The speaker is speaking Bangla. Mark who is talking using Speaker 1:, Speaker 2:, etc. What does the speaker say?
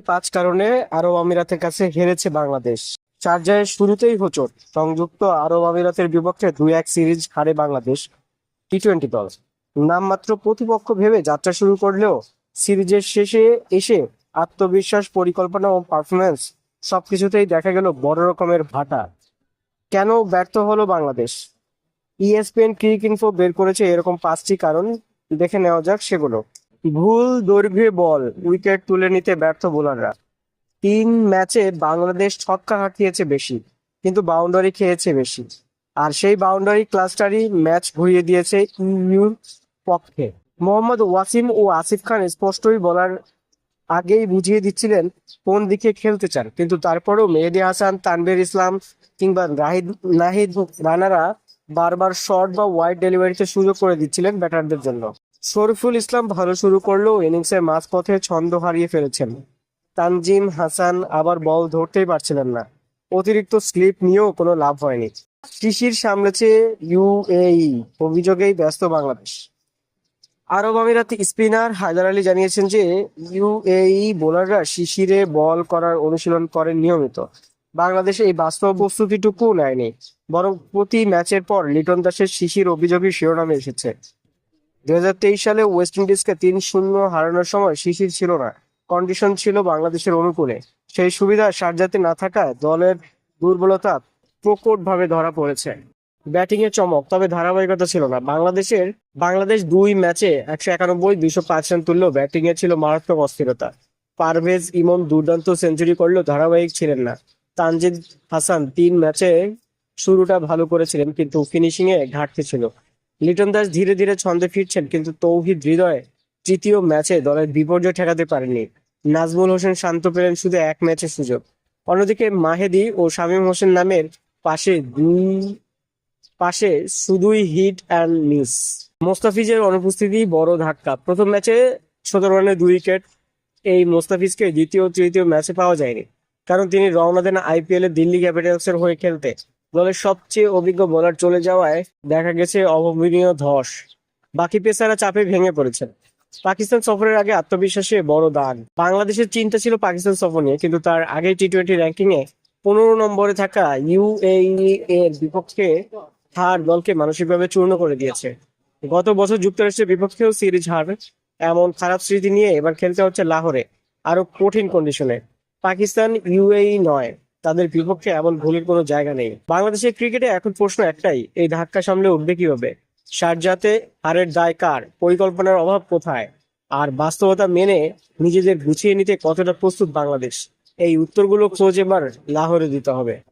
Speaker 1: পাঁচ কারণে আরব আমিরাতের কাছে হেরেছে বাংলাদেশ। চার্জায় শুরুতেই হোচট, সংযুক্ত আরব আমিরাতের বিপক্ষে দুই এক সিরিজ হারে বাংলাদেশ টি টোয়েন্টি দল। নামমাত্র প্রতিপক্ষ ভেবে যাত্রা শুরু করলেও সিরিজের শেষে এসে আত্মবিশ্বাস, পরিকল্পনা ও পারফরমেন্স সবকিছুতেই দেখা গেল বড় রকমের ভাটা। কেন ব্যর্থ হলো বাংলাদেশ? ইএসপিএন ক্রিক ইনফো বের করেছে এরকম পাঁচটি কারণ, দেখে নেওয়া যাক সেগুলো। ভুল দৈর্ঘ্যে বল, উইকেট তুলে নিতে ব্যর্থ বোলাররা। তিন ম্যাচে বাংলাদেশ ছক্কা হাঁকিয়েছে বেশি, কিন্তু বাউন্ডারি খেয়েছে বেশি। আর সেই বাউন্ডারি ক্লাস্টারই ম্যাচ ঘুরিয়ে দিয়েছে ইউর পক্ষে। মোহাম্মদ ওয়াসিম ও আসিফ খান স্পষ্টই বলার আগেই বুঝিয়ে দিচ্ছিলেন কোন দিকে খেলতে চান, কিন্তু তারপরেও মেহেদি হাসান, তানভীর ইসলাম কিংবা রাহিদ, নাহিদ রানারা বারবার শর্ট বা ওয়াইড ডেলিভারিতে সুযোগ করে দিচ্ছিলেন ব্যাটারদের জন্য। শরীফুল ইসলাম ভালো শুরু করলেও ইনিংসের মাঝপথে ছন্দ হারিয়ে ফেলেছেন। তানজিম হাসান আবার বল ধরতেই পারছিলেন না। অতিরিক্ত স্লিপ নিয়েও কোনো লাভ হয়নি। শিশির সামলেছে ইউএই অভিযোগেই ব্যস্ত বাংলাদেশ। আরব আমিরাত স্পিনার হায়দার আলী জানিয়েছেন যে ইউএই বোলাররা শিশিরে বল করার অনুশীলন করেন নিয়মিত। বাংলাদেশে এই বাস্তব প্রস্তুতিটুকু নেয়নি। বরং প্রতি ম্যাচের পর লিটন দাসের শিশির অভিযোগই শিরোনামে এসেছে। দুই হাজার তেইশ সালে ওয়েস্ট ইন্ডিজকে তিন শূন্য হারানোর সময় শিশির ছিল না। কন্ডিশন ছিল বাংলাদেশের অনুকূলে। সেই সুবিধা সারজাতে না থাকায় দলের দুর্বলতা প্রকটভাবে ধরা পড়েছে। ব্যাটিং এর চমক, তবে ধারাবাহিকতা ছিল না। বাংলাদেশের, বাংলাদেশ দুই ম্যাচে একশো একানব্বই, দুইশো পাঁচ রান তুললেও ব্যাটিং এ ছিল মারাত্মক অস্থিরতা। পারভেজ ইমন দুর্দান্ত সেঞ্চুরি করলেও ধারাবাহিক ছিলেন না। তানজিদ হাসান তিন ম্যাচে শুরুটা ভালো করেছিলেন, কিন্তু ফিনিশিং এ ঘাটতি ছিল। লিটন দাস ধীরে ধীরে ছন্দে ফিরছেন, কিন্তু তৌহিদ হৃদয় তৃতীয় ম্যাচে দলের বিপর্যয় ঠেকাতে পারেনি নাজমুল হোসেন শান্ত পেলেন শুধু এক ম্যাচের সুযোগ। অন্যদিকে মাহেদি ও শামীম হোসেন নামের পাশে দুই, পাশে শুধুই হিট অ্যান্ড মিস। মোস্তাফিজের অনুপস্থিতি বড় ধাক্কা। প্রথম ম্যাচে সতেরো রানে দুই উইকেট, এই মোস্তাফিজকে দ্বিতীয় তৃতীয় ম্যাচে পাওয়া যায়নি, কারণ তিনি রওনা দেন আইপিএল দিল্লি ক্যাপিটালসের হয়ে খেলতে। দলের সবচেয়ে অভিজ্ঞ বোলার চলে যাওয়ায় দেখা গেছে অভাবনীয় ধস। বাকি পেসাররা চাপে ভেঙে পড়েছেন। পাকিস্তান সফরের আগে আত্মবিশ্বাসে বড় দান বাংলাদেশের চিন্তা ছিল পাকিস্তান সফর নিয়ে, কিন্তু তার আগে টি টোয়েন্টি র্যাঙ্কিং এ পনেরো নম্বরে থাকা ইউএই এর বিপক্ষে হার দলকে মানসিকভাবে চূর্ণ করে দিয়েছে। গত বছর যুক্তরাষ্ট্রের বিপক্ষেও সিরিজ হার এমন খারাপ স্মৃতি নিয়ে এবার খেলতে হচ্ছে লাহোরে আরও কঠিন কন্ডিশনে পাকিস্তান ইউএই নয়। তাদের বিপক্ষে এমন ভুলের কোনো জায়গা নেই। বাংলাদেশের ক্রিকেটে এখন প্রশ্ন একটাই, এই ধাক্কা সামলে উঠবে কীভাবে? সারজাতে হারের দায় কার? পরিকল্পনার অভাব কোথায়? আর বাস্তবতা মেনে নিজেদের গুছিয়ে নিতে কতটা প্রস্তুত বাংলাদেশ? এই উত্তরগুলো খোঁজ এবার লাহোরে দিতে হবে।